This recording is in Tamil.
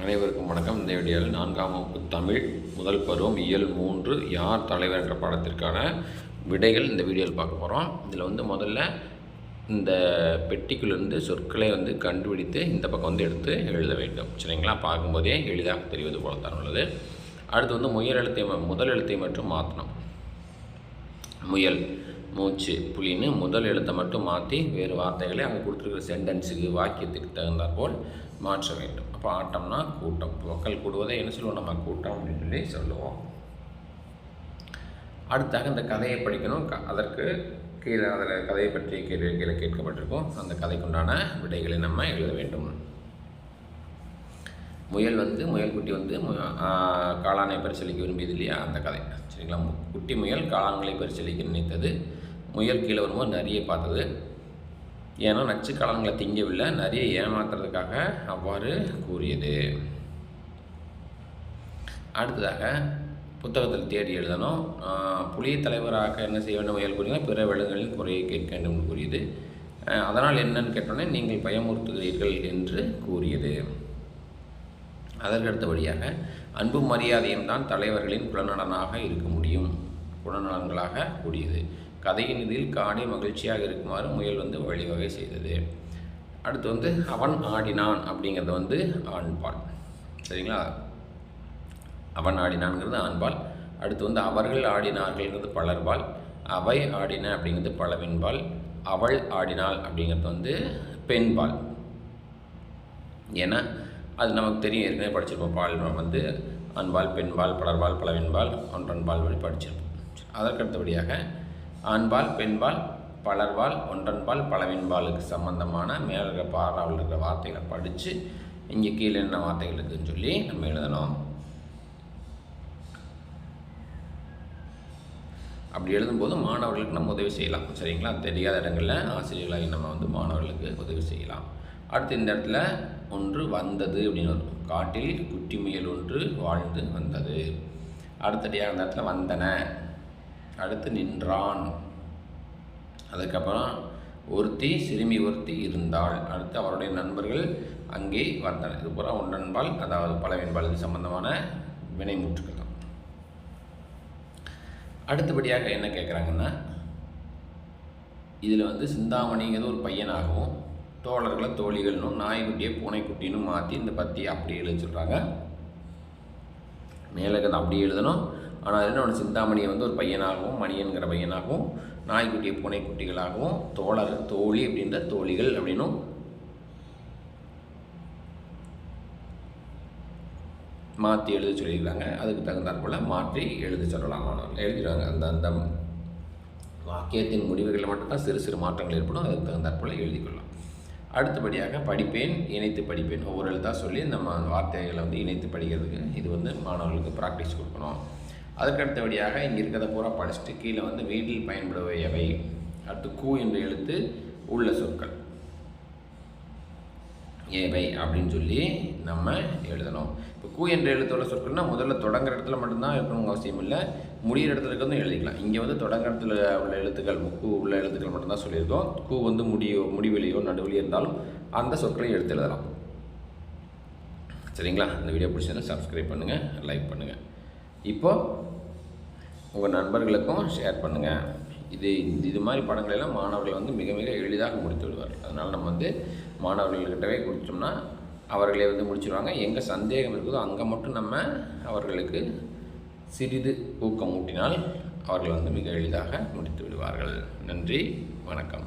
அனைவருக்கும் வணக்கம். இந்த வீடியோவில் நான்காம் வகுப்பு தமிழ் முதல் பருவம் இயல் மூன்று யார் தலைவர் என்ற பாடத்திற்கான விடைகள் இந்த வீடியோவில் பார்க்க போகிறோம் இதில் வந்து முதல்ல இந்த பெட்டிக்குள்ளேருந்து சொற்களை வந்து கண்டுபிடித்து இந்த பக்கம் வந்து எடுத்து எழுத வேண்டும். சரிங்களா? பார்க்கும்போதே எளிதாக தெரிவது போல தான் உள்ளது. அடுத்து வந்து முயல் எழுத்தை முதல் எழுத்தை மட்டும் மாற்றணும். முயல் மூச்சு புலின்னு முதல் எழுத்தை மட்டும் மாற்றி வேறு வார்த்தைகளை அங்கே கொடுத்துருக்கிற சென்டென்ஸுக்கு வாக்கியத்துக்கு தகுந்தாற்போல் மாற்ற வேண்டும். அப்போ ஆட்டம்னா கூட்டம். மக்கள் கூடுவதை என்ன சொல்லுவோம்? நம்ம கூட்டம் அப்படின்னு சொல்லி சொல்லுவோம். அடுத்தாக இந்த கதையை படிக்கணும். க- அதற்கு கீழே அதில் கதையை பற்றி கீழே கீழே கேட்கப்பட்டிருக்கும். அந்த கதைக்குண்டான விடைகளை நம்ம எழுத வேண்டும். முயல் வந்து முயல் குட்டி வந்து காளானை பரிசீலிக்க விரும்பியது இல்லையா அந்த கதை. சரிங்களா? குட்டி முயல் காளான்களை பரிசீலிக்க நினைத்தது. முயல் கீழே வரும்போது நிறைய பார்த்தது. ஏன்னா நச்சு காளான்களை திங்கவில்லை. நிறைய ஏமாத்துறதுக்காக அவ்வாறு கூறியது. அடுத்ததாக புத்தகத்தில் தேடி எழுதணும் புலிய தலைவராக என்ன செய்ய வேண்டும் முயல் கூறினால் பிற விலங்குகளின் குறையை கேட்க வேண்டும் என்று கூறியது. அதனால் என்னன்னு கேட்டோன்னே நீங்கள் பயமுறுத்துகிறீர்கள் என்று கூறியது. அதற்கு அடுத்தபடியாக அன்பும் மரியாதையும் தான் தலைவர்களின் குலநலனாக இருக்க முடியும். குலநலன்களாக கூடியது. கதையின் இதில் காடி மகிழ்ச்சியாக இருக்குமாறு முயல் வந்து வழிவகை செய்தது. அடுத்து வந்து அவன் ஆடினான் அப்படிங்கிறது வந்து ஆண்பால். சரிங்களா? அவன் ஆடினான்ங்கிறது ஆண்பால். அடுத்து வந்து அவர்கள் ஆடினார்கள்ங்கிறது பலர்பால். அவை ஆடின அப்படிங்கிறது பலவின்பால். அவள் ஆடினாள் அப்படிங்கிறது வந்து பெண்பால். ஏன்னா அது நமக்கு தெரியும். ஏற்கனவே படிச்சிருப்போம். பால் வந்து அன்பால் பெண்பால் பலர்பால் பலவின்பால் ஒன்றன்பால் வழி படிச்சிருப்போம். அதற்கடுத்தபடியாக ஆண்பால் பெண்பால் பலர்பால் ஒன்றன்பால் பலவின்பாலுக்கு சம்பந்தமான மேல இருக்கிற பாராவில் இருக்கிற வார்த்தைகளை படித்து இங்கே கீழே என்ன வார்த்தைகள் இருக்குதுன்னு சொல்லி நம்ம எழுதணும். அப்படி எழுதும்போது மாணவர்களுக்கு நம்ம உதவி செய்யலாம். சரிங்களா? தெரியாத இடங்களில் ஆசிரியர்களாகி நம்ம வந்து மாணவர்களுக்கு உதவி செய்யலாம். அடுத்து இந்த இடத்துல ஒன்று வந்தது அப்படின்னு வரும் காட்டில் குட்டி முயல் ஒன்று வாழ்ந்து வந்தது. அடுத்தடியாக அந்த இடத்துல வந்தன. அடுத்து நின்றான். அதுக்கப்புறம் ஒருத்தி சிறுமி ஒருத்தி இருந்தாள். அடுத்து அவருடைய நண்பர்கள் அங்கே வந்தனர். இது பூரா ஒன்றன்பால் அதாவது பலவின்பால் இது சம்பந்தமான வினைமுற்றுக்கள் தான். அடுத்தபடியாக என்ன கேட்குறாங்கன்னா இதில் வந்து சிந்தாமணிங்கிறது ஒரு பையனாகவும் தோழர்களை தோழிகள்னும் நாய்க்குட்டியை பூனைக்குட்டின்னு மாற்றி இந்த பத்தி அப்படி எழுத சொல்கிறாங்க மேலே அப்படி எழுதணும். ஆனால் என்ன சிந்தாமணியை வந்து ஒரு பையனாகவும் மணியன்கிற பையனாகவும் நாய்க்குட்டியை பூனைக்குட்டிகளாகவும் தோழர் தோழி அப்படின்ற தோழிகள் அப்படின்னும் மாற்றி எழுத சொல்லியிருக்காங்க. அதுக்கு தகுந்தாற்போல் மாற்றி எழுத சொல்லலாம். எழுதிடுவாங்க. அந்த அந்த வாக்கியத்தின் முடிவுகளில் மட்டும்தான் சிறு சிறு மாற்றங்கள் ஏற்படும். அதுக்கு தகுந்தாற்போல் எழுதிக்கொள்ளலாம். அடுத்தபடியாக படிப்பேன் இணைத்து படிப்பேன். ஒவ்வொரு எழுத்தாக சொல்லி நம்ம வார்த்தைகளை வந்து இணைத்து படிக்கிறதுக்கு இது வந்து மாணவர்களுக்கு ப்ராக்டிஸ் கொடுக்கணும். அதுக்கு அடுத்தபடியாக இங்கே இருக்கிறத பூரா படிச்சுட்டு கீழே வந்து வீட்டில் பயன்படுவையவை அடுத்து கூ என்ற எழுத்து உள்ள சொற்கள். ஏவை அப்படின்னு சொல்லி நம்ம எழுதணும். இப்போ கூ என்ற எழுத்தோட சொற்கள்னா முதல்ல தொடங்குற இடத்துல மட்டும்தான் இருக்கணுங்க அவசியம் இல்லை. முடிகிற இடத்துல இருக்கிறதும் எழுதிக்கலாம். இங்கே வந்து தொடங்குற இடத்துல உள்ள எழுத்துக்கள் கூ உள்ள எழுத்துக்கள் மட்டும்தான் சொல்லியிருக்கோம். கூ வந்து முடியோ முடிவெளியோ நடுவெளியோ இருந்தாலும் அந்த சொற்களையும் எடுத்து எழுதலாம். சரிங்களா? இந்த வீடியோ பிடிச்சதுன்னா சப்ஸ்கிரைப் பண்ணுங்கள் லைக் பண்ணுங்கள் இப்போது உங்கள் நண்பர்களுக்கும் ஷேர் பண்ணுங்கள் இது இது மாதிரி படங்களெல்லாம் மாணவர்கள் வந்து மிக மிக எளிதாக முடித்து விடுவார்கள். அதனால் நம்ம வந்து மாணவர்கள்கிட்டவே கொடுத்தோம்னா அவர்களே வந்து முடிச்சிருவாங்க. எங்கே சந்தேகம் இருக்குதோ அங்கே மட்டும் நம்ம அவர்களுக்கு சிறிது ஊக்கம் ஊட்டினால் அவர்கள் வந்து மிக எளிதாக முடித்து விடுவார்கள். நன்றி வணக்கம்.